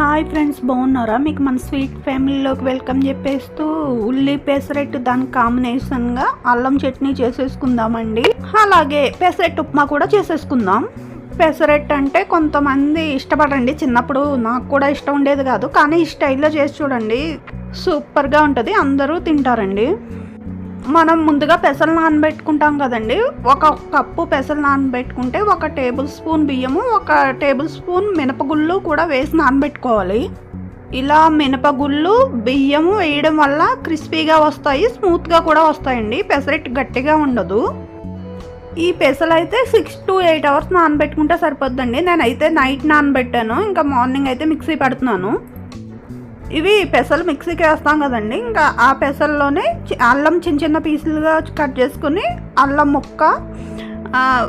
Hi friends బాగున్నారా? మీకు మన స్వీట్ ఫ్యామిలీలోకి వెల్కమ్ చెప్పేస్తూ ఉల్లి పెసరెట్టు దానికి కాంబినేషన్గా అల్లం చట్నీ చేసేసుకుందామండి. అలాగే పెసరెట్టు ఉప్మా కూడా చేసేసుకుందాం. పెసరెట్టు అంటే కొంతమంది ఇష్టపడండి చిన్నప్పుడు నాకు కూడా ఇష్టం ఉండేది కాదు కానీ ఈ స్టైల్లో చేసి చూడండి. సూపర్గా ఉంటుంది అందరూ తింటారండి. మనం ముందుగా పెసలు నానబెట్టుకుంటాం కదండి. ఒక కప్పు పెసలు నానబెట్టుకుంటే ఒక టేబుల్ స్పూన్ బియ్యము ఒక టేబుల్ స్పూన్ మినపగుళ్ళు కూడా వేసి నానబెట్టుకోవాలి. ఇలా మినపగుళ్ళు బియ్యము వేయడం వల్ల క్రిస్పీగా వస్తాయి స్మూత్గా కూడా వస్తాయండి. పెసరెట్ గట్టిగా ఉండదు. ఈ పెసలు అయితే సిక్స్ టు ఎయిట్ అవర్స్ నానబెట్టుకుంటే సరిపోద్దండి. నేనైతే నైట్ నానబెట్టాను. ఇంకా మార్నింగ్ అయితే మిక్సీ పెడుతున్నాను. ఇవి పెసలు మిక్సీకి వేస్తాం కదండి. ఇంకా ఆ పెసల్లోనే చి- అల్లం చిన్న చిన్న పీసులుగా కట్ చేసుకుని అల్లం ముక్క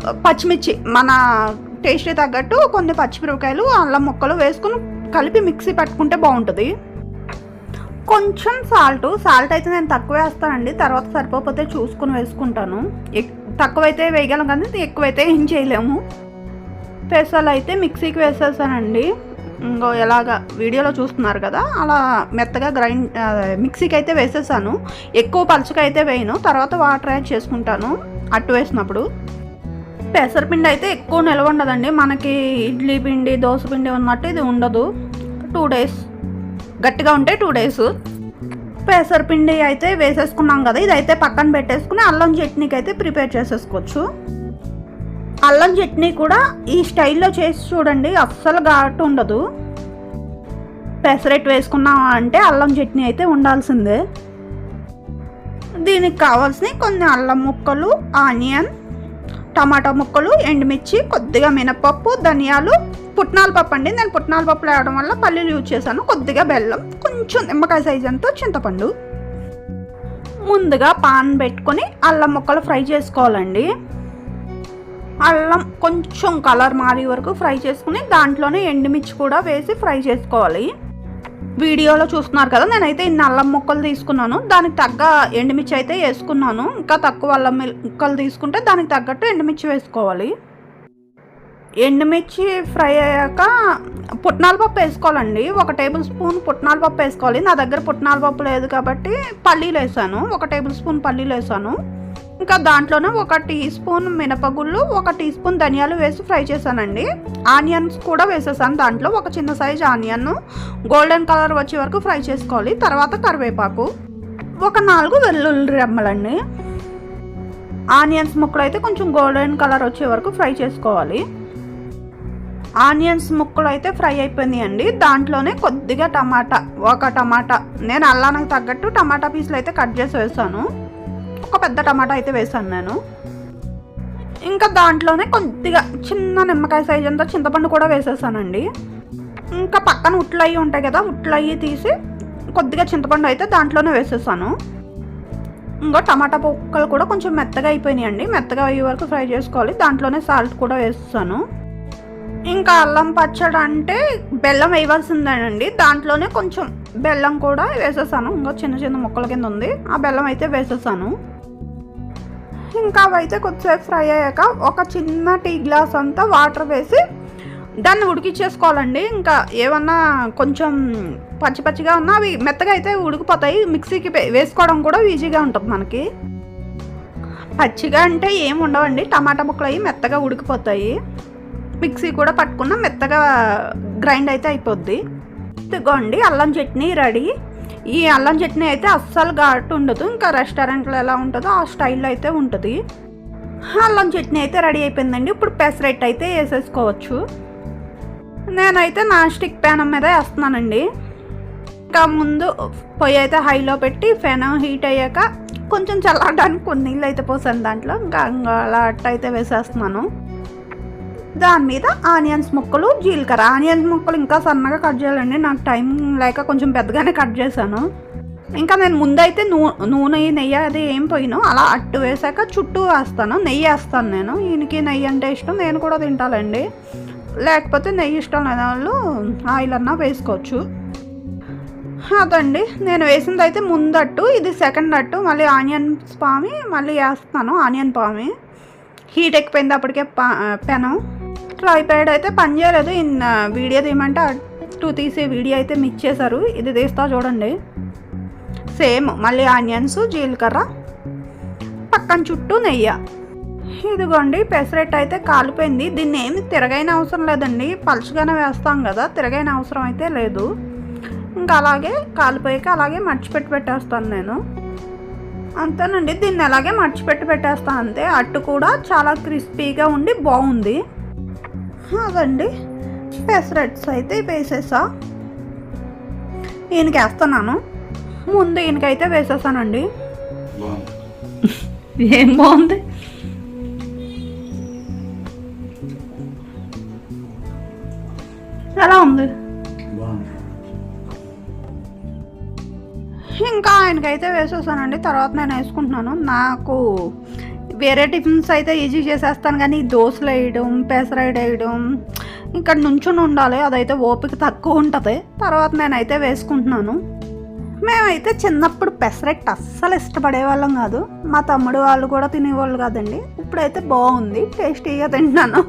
పచ్చిమిర్చి మన టేస్ట్ తగ్గట్టు కొన్ని పచ్చిమిరపకాయలు అల్లం ముక్కలు వేసుకుని కలిపి మిక్సీ పట్టుకుంటే బాగుంటుంది. కొంచెం సాల్ట్ సాల్ట్ అయితే నేను తక్కువ వేస్తానండి. తర్వాత సరిపోతే చూసుకుని వేసుకుంటాను. ఎక్- తక్కువైతే వేయగలం కానీ ఎక్కువైతే ఏం చేయలేము. పెసలు అయితే మిక్సీకి వేసేసానండి. ఇంకో ఎలాగ వీడియోలో చూస్తున్నారు కదా అలా మెత్తగా గ్రైండ్ మిక్సీకి అయితే వేసేసాను. ఎక్కువ పలుచగా అయితే వేయను. తర్వాత వాటర్ యాడ్ చేసుకుంటాను అట్టు వేసినప్పుడు. పెసరపిండి అయితే ఎక్కువ నిల్వ ఉండదండి. మనకి ఇడ్లీ పిండి దోశ పిండి ఉన్నట్టు ఇది ఉండదు. టూ డేస్ గట్టిగా ఉంటే టూ డేస్. పెసరపిండి అయితే వేసేసుకున్నాం కదా ఇదైతే పక్కన పెట్టేసుకుని అల్లం చట్నీకి అయితే ప్రిపేర్ చేసేసుకోవచ్చు. అల్లం చట్నీ కూడా ఈ స్టైల్లో చేసి చూడండి అస్సలు ఘాటు ఉండదు. పెసరెట్ వేసుకున్నాం అంటే అల్లం చట్నీ అయితే ఉండాల్సిందే. దీనికి కావాల్సిన కొన్ని అల్లం ముక్కలు ఆనియన్ టమాటా ముక్కలు ఎండుమిర్చి కొద్దిగా మినపప్పు ధనియాలు పుట్నాల పప్పు అండి. నేను పుట్నాల పప్పు వేయడం వల్ల పల్లీలు యూజ్ చేశాను. కొద్దిగా బెల్లం కొంచెం నిమ్మకాయ సైజ్ అంతా చింతపండు. ముందుగా పాన్ పెట్టుకొని అల్లం ముక్కలు ఫ్రై చేసుకోవాలండి. అల్లం కొంచెం కలర్ మారే వరకు ఫ్రై చేసుకుని దాంట్లోనే ఎండుమిర్చి కూడా వేసి ఫ్రై చేసుకోవాలి. వీడియోలో చూస్తున్నారు కదా నేనైతే ఇన్ని అల్లం ముక్కలు తీసుకున్నాను. దానికి తగ్గ ఎండుమిర్చి అయితే వేసుకున్నాను. ఇంకా తక్కువ అల్లం ముక్కలు తీసుకుంటే దానికి తగ్గట్టు ఎండుమిర్చి వేసుకోవాలి. ఎండుమిర్చి ఫ్రై అయ్యాక పుట్నాల పప్పు వేసుకోవాలండి. ఒక టేబుల్ స్పూన్ పుట్నాల పప్పు వేసుకోవాలి. నా దగ్గర పుట్నాల పప్పు లేదు కాబట్టి పల్లీలు వేసాను. ఒక టేబుల్ స్పూన్ పల్లీలు వేసాను. ఇంకా దాంట్లోనే ఒక టీ స్పూన్ మినపగుళ్ళు ఒక టీ స్పూన్ ధనియాలు వేసి ఫ్రై చేశానండి. ఆనియన్స్ కూడా వేసేసాను దాంట్లో. ఒక చిన్న సైజ్ ఆనియన్ గోల్డెన్ కలర్ వచ్చే వరకు ఫ్రై చేసుకోవాలి. తర్వాత కరివేపాకు. ఒక నాలుగు వెల్లుల్లి రెమ్మలండి. ఆనియన్స్ ముక్కలు అయితే కొంచెం గోల్డెన్ కలర్ వచ్చే వరకు ఫ్రై చేసుకోవాలి. ఆనియన్స్ ముక్కలు అయితే ఫ్రై అయిపోయినాయి అండి దాంట్లోనే కొద్దిగా టమాటా. ఒక టమాటా. నేను అల్లానికి తగ్గట్టు టమాటా పీసులు అయితే కట్ చేసి వేసాను. ఒక పెద్ద టమాటా అయితే వేసాను నేను. ఇంకా దాంట్లోనే కొద్దిగా చిన్న నిమ్మకాయ సైజ్ అంతా చింతపండు కూడా వేసేసానండి. ఇంకా పక్కన ఉట్లు ఉంటాయి కదా ఉట్లు తీసి కొద్దిగా చింతపండు అయితే దాంట్లోనే వేసేసాను. ఇంకా టమాటా పొక్కలు కూడా కొంచెం మెత్తగా అయిపోయినాయండి. అండి మెత్తగా అయ్యే వరకు ఫ్రై చేసుకోవాలి. దాంట్లోనే సాల్ట్ కూడా వేస్తాను ఇంకా అల్లం పచ్చడి అంటే బెల్లం వేయవలసిందేనండి. దాంట్లోనే కొంచెం బెల్లం కూడా వేసేసాను. ఇంకా చిన్న చిన్న ముక్కల కింద ఉంది. ఆ బెల్లం అయితే వేసేసాను. ఇంకా అవైతే కొద్దిసేపు ఫ్రై అయ్యాక ఒక చిన్న టీ గ్లాస్ అంతా వాటర్ వేసి దాన్ని ఉడికిచ్చేసుకోవాలండి. ఇంకా ఏమన్నా కొంచెం పచ్చి పచ్చిగా ఉన్నా అవి మెత్తగా అయితే ఉడికిపోతాయి. మిక్సీకి వే- వేసుకోవడం కూడా ఈజీగా ఉంటుంది మనకి. పచ్చిగా అంటే ఏమి ఉండవండి. టమాటా ముక్కలు అవి మెత్తగా ఉడికిపోతాయి. మిక్సీ కూడా పట్టుకున్న. మెత్తగా గ్రైండ్ అయితే అయిపోద్ది. ఇదిగోండి అల్లం చట్నీ రెడీ. ఈ అల్లం చట్నీ అయితే అస్సలు ఘాటు ఉండదు. ఇంకా రెస్టారెంట్లో ఎలా ఉంటుందో ఆ స్టైల్లో అయితే ఉంటుంది. అల్లం చట్నీ అయితే రెడీ అయిపోయిందండి. ఇప్పుడు పెసరెట్ అయితే వేసేసుకోవచ్చు. నేనైతే నాన్ స్టిక్ ప్యాన్ మీద వేస్తున్నానండి. ఇంకా ముందు పొయ్యి అయితే హైలో పెట్టి ఫెన్ హీట్ అయ్యాక కొంచెం చల్లడానికి కొన్ని నీళ్ళు అయితే పోసాను దాంట్లో. ఇంకా అలా అట్ట అయితే వేసేస్తున్నాను. దాని మీద ఆనియన్స్ ముక్కలు జీలకర్ర. ఆనియన్స్ ముక్కలు ఇంకా సన్నగా కట్ చేయాలండి. నాకు టైం లేక కొంచెం పెద్దగానే కట్ చేశాను. ఇంకా నేను ముందైతే నూ నూనె నెయ్యి అది ఏం పోయిను అలా అట్టు వేసాక చుట్టూ వేస్తాను. నెయ్యి వేస్తాను నేను. ఈయనకి నెయ్యి అంటే ఇష్టం. నేను కూడా తింటానండి లేకపోతే నెయ్యి ఇష్టం లేని వాళ్ళు ఆయిల్ అన్నా వేసుకోవచ్చు. అదండి. నేను వేసింది అయితే ముందట్టు ఇది సెకండ్ అట్టు. మళ్ళీ ఆనియన్స్ పామి మళ్ళీ వేస్తాను. ఆనియన్ పామి. హీట్ ఎక్కిపోయింది అప్పటికే పా పెనం. ట్రైప్యాడ్ అయితే పని చేయలేదు. ఇన్ వీడియో తీయమంటే అటు తీసే వీడియో అయితే మిక్స్ చేశారు. ఇది తీస్తా చూడండి. సేమ్ మళ్ళీ ఆనియన్స్ జీలకర్ర పక్కన చుట్టూ నెయ్యి. ఇదిగోండి పెసరెట్ అయితే కాలిపోయింది. దీన్ని ఏమి తిరగైన అవసరం లేదండి. పలుచగానే వేస్తాం కదా తిరగైన అవసరం అయితే లేదు. ఇంకా అలాగే కాలిపోయాక అలాగే మర్చిపెట్టి పెట్టేస్తాను నేను. అంతేనండి దీన్ని అలాగే మర్చిపెట్టి పెట్టేస్తాను అంతే అట్టు కూడా చాలా క్రిస్పీగా ఉండి బాగుంది. అదండి. పెసరెట్స్ అయితే వేసేసా. ఈయనకి వేస్తున్నాను ముందు ఈయనకైతే వేసేసానండి. ఏం బాగుంది? ఎలా ఉంది? ఇంకా ఆయనకైతే వేసేసానండి. తర్వాత నేను వేసుకుంటున్నాను. నాకు వేరే టిఫిన్స్ అయితే ఈజీ చేసేస్తాను కానీ ఈ దోశలు వేయడం పెసరైడ్ వేయడం ఇక్కడ నుంచుని ఉండాలి. అదైతే ఓపిక తక్కువ ఉంటుంది. తర్వాత నేనైతే వేసుకుంటున్నాను. మేమైతే చిన్నప్పుడు పెసరెట్ అస్సలు ఇష్టపడే వాళ్ళం కాదు. మా తమ్ముడు వాళ్ళు కూడా తినేవాళ్ళు కాదండి. ఇప్పుడైతే బాగుంది. టేస్టీగా తింటున్నాను.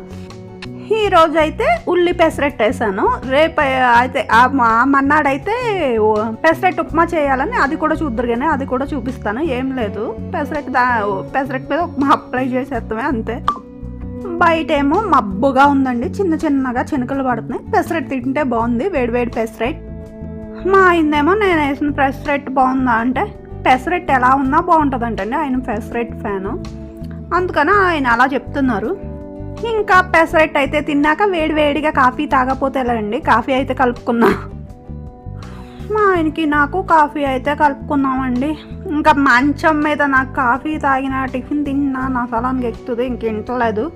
ఈ అయితే ఉల్లి పెసరెట్ వేసాను. రేపు అయితే మా మన్నాడైతే ఓ- పెసరెట్ ఉప్మా చేయాలని అది కూడా చూద్దరు కానీ అది కూడా చూపిస్తాను. ఏం లేదు. పెసరెట్ దా పెసరెట్ మీద ఉప్మా అప్లై చేసేస్తామే అంతే. బయట ఏమో మబ్బుగా ఉందండి. చిన్న చిన్నగా చినుకలు పడుతున్నాయి. పెసరెట్ తింటే బాగుంది. వేడి వేడి పెసరెట్ మా ఆయనేమో నేను వేసిన పెసరెట్ బాగుందా అంటే పెసరెట్ ఎలా ఉన్నా బాగుంటుందంటండి. ఆయన పెసరెట్ ఫ్యాను. అందుకని ఆయన అలా చెప్తున్నారు. ఇంకా పెసరెట్ అయితే తిన్నాక వేడి వేడిగా కాఫీ తాగపోతే ఎలా అండి కాఫీ అయితే కలుపుకుందాం. మా ఆయనకి నాకు కాఫీ అయితే కలుపుకున్నామండి ఇంకా మంచం మీద నాకు కాఫీ తాగిన టిఫిన్ తిన్నా నా సలానికి ఎక్కుతుంది ఇంక ఇంటలేదు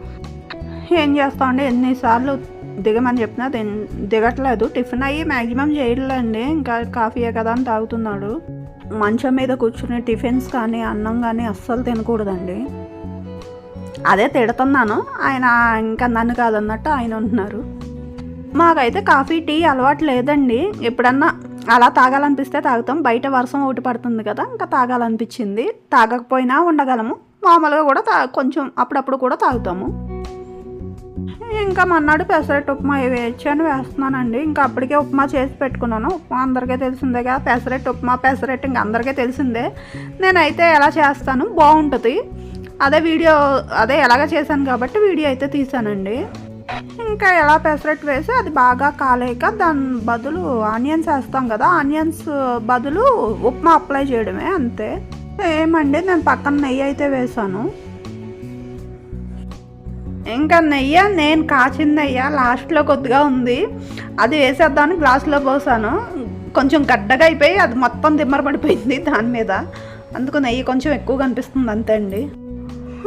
ఏం చేస్తామండి? ఎన్నిసార్లు దిగమని చెప్పినా తిన్- దిగట్లేదు. టిఫిన్ అయ్యి మ్యాక్సిమం చేయట్లేండి. ఇంకా కాఫీయే కదా అని తాగుతున్నాడు. మంచం మీద కూర్చుని టిఫిన్స్ కానీ అన్నం కానీ అస్సలు తినకూడదండి. అదే తిడుతున్నాను. ఆయన ఇంకా నన్ను కాదన్నట్టు ఆయన ఉంటున్నారు. మాకైతే కాఫీ టీ అలవాటు లేదండి. ఎప్పుడన్నా అలా తాగాలనిపిస్తే తాగుతాం. బయట వర్షం ఒకటి పడుతుంది కదా ఇంకా తాగాలనిపించింది. తాగకపోయినా ఉండగలము. మామూలుగా కూడా తా కొంచెం అప్పుడప్పుడు కూడా తాగుతాము. ఇంకా మన్నాడు పెసరెట్ ఉప్మా వేయచ్చు అని వేస్తున్నానండి. ఇంకా అప్పటికే ఉప్మా చేసి పెట్టుకున్నాను. ఉప్మా అందరికీ తెలిసిందే కదా పెసరెట్ ఉప్మా పెసరెట్ ఇంకా అందరికీ తెలిసిందే. నేనైతే ఎలా చేస్తాను? బాగుంటుంది. అదే వీడియో అదే ఎలాగ చేశాను కాబట్టి వీడియో అయితే తీసానండి ఇంకా ఎలా పెసరెట్ వేసి అది బాగా కాలేక దాని బదులు ఆనియన్స్ వేస్తాం కదా ఆనియన్స్ బదులు ఉప్మా అప్లై చేయడమే అంతే. ఏమండి నేను పక్కన నెయ్యి అయితే వేసాను ఇంకా నెయ్యి నేను కాచిన నెయ్యి లాస్ట్లో కొద్దిగా ఉంది. అది వేసేద్దామని గ్లాస్లో పోసాను. కొంచెం గడ్డగా అయిపోయి అది మొత్తం దిమ్మర పడిపోయింది దాని మీద. అందుకు నెయ్యి కొంచెం ఎక్కువ కనిపిస్తుంది అంతే అండి.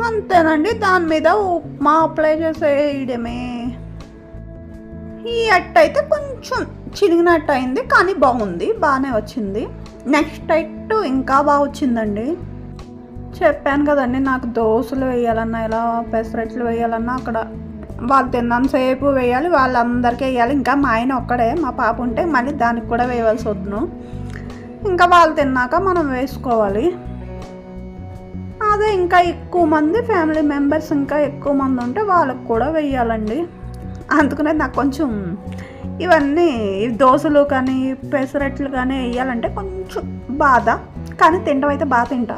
అంతేనండి దాని మీద ఉప్మా అప్లై చేసేయడమే ఈ అట్టు అయితే కొంచెం చిరిగినట్టు అయింది కానీ బాగుంది బాగానే వచ్చింది. నెక్స్ట్ అట్ ఇంకా బాగా వచ్చిందండి. చెప్పాను కదండి నాకు దోశలు వేయాలన్నా ఇలా పెసరట్లు వేయాలన్నా అక్కడ. వాళ్ళు తిన్నంతసేపు వేయాలి వాళ్ళందరికీ వేయాలి. ఇంకా మా ఆయన ఒక్కడే మా పాప ఉంటే మళ్ళీ దానికి కూడా వేయవలసి వద్దును ఇంకా వాళ్ళు తిన్నాక మనం వేసుకోవాలి. అదే ఇంకా ఎక్కువ మంది ఫ్యామిలీ మెంబర్స్ ఇంకా ఎక్కువ మంది ఉంటే వాళ్ళకు కూడా వేయాలండి అందుకనే నాకు కొంచెం ఇవన్నీ దోశలు కానీ పెసరట్లు కానీ వేయాలంటే కొంచెం బాధ. కానీ తినడం అయితే బాగా తింటా.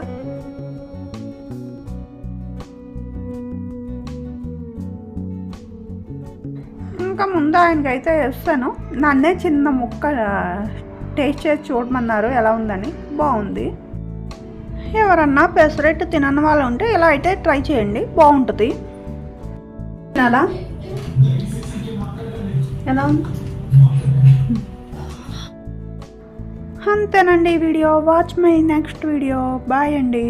ఇంకా ముందు ఆయనకైతే వేస్తాను. నన్నే చిన్న ముక్క టేస్ట్ చేసి చూడమన్నారు ఎలా ఉందని. బాగుంది. ఎవరన్నా పెసరెట్టు తినని వాళ్ళు ఉంటే ఇలా అయితే ట్రై చేయండి. బాగుంటుంది. తినాలా? ఎలా అంతేనండి ఈ video. Watch my next video bye అండి.